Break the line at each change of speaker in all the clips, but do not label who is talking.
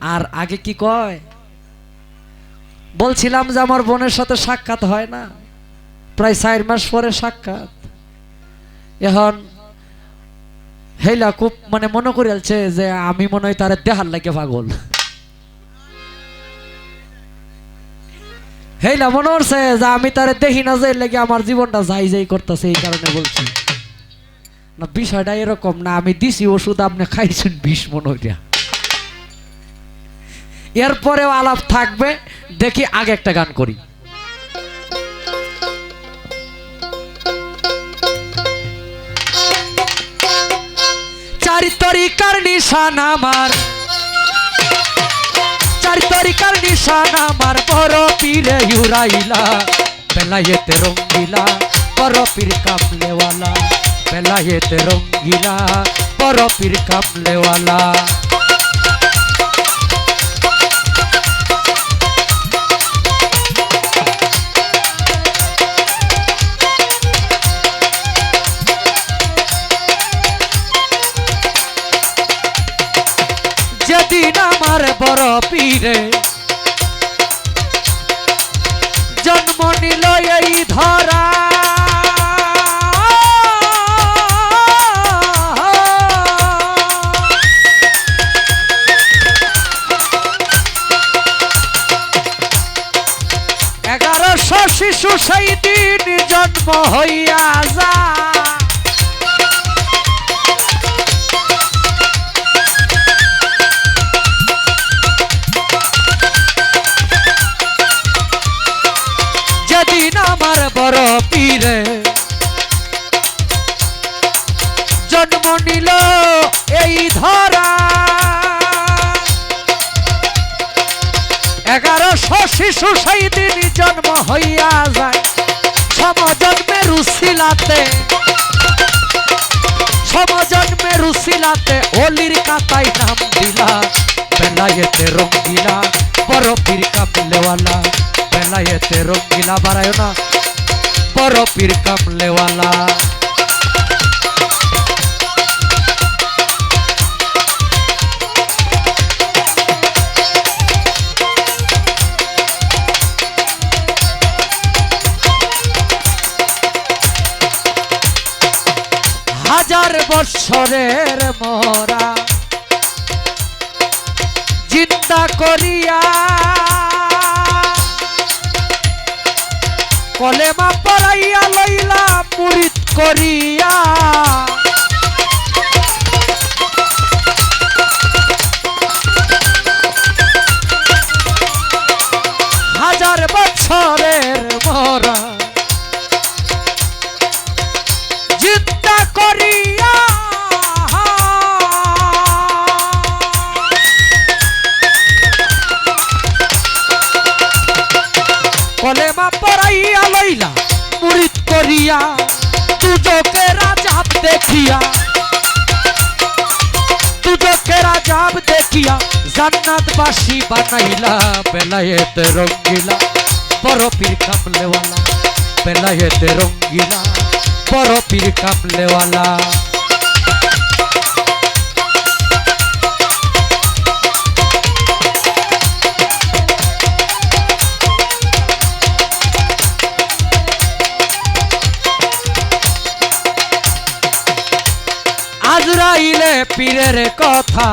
আর আগে কি কয়? বলছিলাম যে আমার বোনের সাথে সাক্ষাৎ হয় না। প্রায় চার মাস পরে সাক্ষাৎ। এখন হেলা খুব মানে মনে করিয়ালছে যে আমি মনে হয় তার দেহার লাগে পাগল। হেলা মনে হচ্ছে যে আমি তারে দেখি না যে লাগে আমার জীবনটা যাই যাই করতেছে এই কারণে বলছি। না, বিষয়টা এরকম না, আমি দিছি ওষুধ, আপনি খাইছেন বিষ মনে হইয়া এরপরেও আলাপ থাকবে, দেখি আগে একটা গান করি। চারি তরিকার নিশান আমার, চারি নিশান আমার বড় পীরে ইউরাইলা বেলায়েতে রঙ্গিলা কামলেওয়ালা রঙ্গিলা কামলেওয়ালা। বড় জন্ম নিল এই ধরা। এগারোশো শিশু সেই দিন জন্ম হইয়া যা বড় পীরে জন্ম নিল এই ধরা। এগারোশো শিশু সেই দিন জন্ম হইয়া যায়। সমজন্মের উশিলাতে সমজন্মের উশিলাতে অলির কাতাই নাম দিলা। বেলায়েতে রঙ্গিলা বড় পীর কামলেওয়ালা বেলায়েতে রঙ্গিলা বাড়ায় বড় পীর কামলেওয়ালা হাজার বৎসরের মরা। চিন্তা করিয়া কলেমা পড়াইয়া লইলা মুরিদ করিয়া দেখিয়া তুজকে রাজাব দেখিয়া জান্নাতবাসী বানাইলা বেলায়েতে রঙ্গিলা বড় পীর কামলেওয়ালা বেলায়েতে রঙ্গিলা বড় পীর কামলেওয়ালা আজরাইলে পীরের কথা।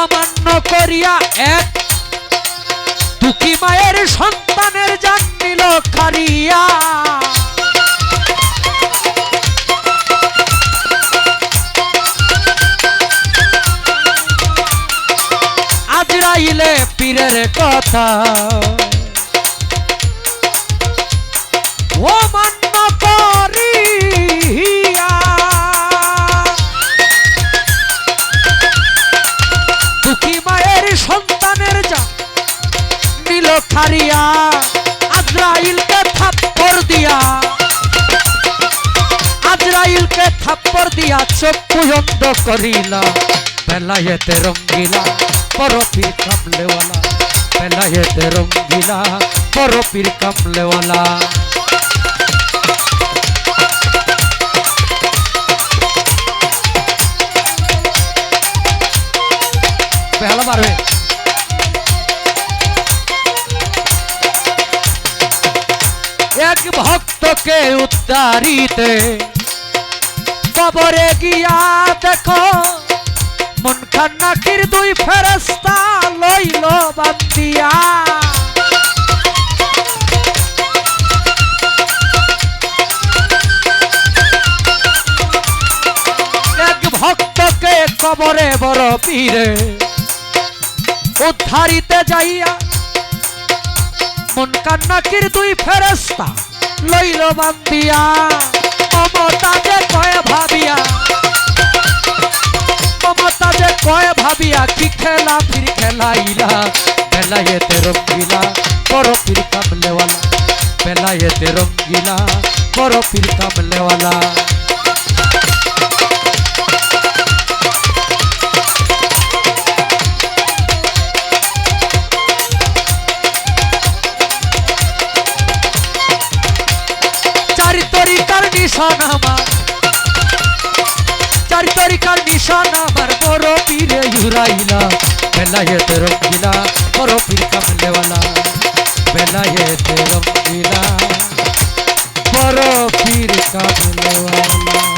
অমান্য করিয়া এক দুঃখী মায়ের সন্তানের জান নিল খারিয়া। আজরাইলে পীরের কথা। খারিয়া আজরাইলকে থাপ্পড় দিয়া, আজরাইলকে থাপ্পড় দিয়া চক্ষু অন্ধ করিলা, বেলায়েতে রঙ্গিলা, পরপীর কামলেওয়ালা, বেলায়েতে রঙ্গিলা, পরপীর কামলেওয়ালা। এক ভক্তকে উদ্ধারিতে। কবরে গিয়া দেখো মন খান্নাকির দুই ফেরস্তা লইল বান্দিয়া। এক ভক্তকে কবরে বড় পীরে উদ্ধারিতে যাইয়া মন কান্নাকির দুই ফেরেস্তা লইল বান্দিয়া মমতা যে কয়ে ভাবিয়া, মমতা যে কয়ে ভাবিয়া, কি খেলা ফির খেলাইলা, বেলায়েতে রঙ্গিলা বড় পীর কামলেওয়ালা বেলায়েতে রঙ্গিলা বড় পীর কামলেওয়ালা নিশান আমার। চারি তরিকার নিশান আমার বড় পীরে জুরাইলা বেলায়েতে রঙ্গিলা বড় পীর কামলেওয়ালা বেলায়েতে রঙ্গিলা বড় পীর কামলেওয়ালা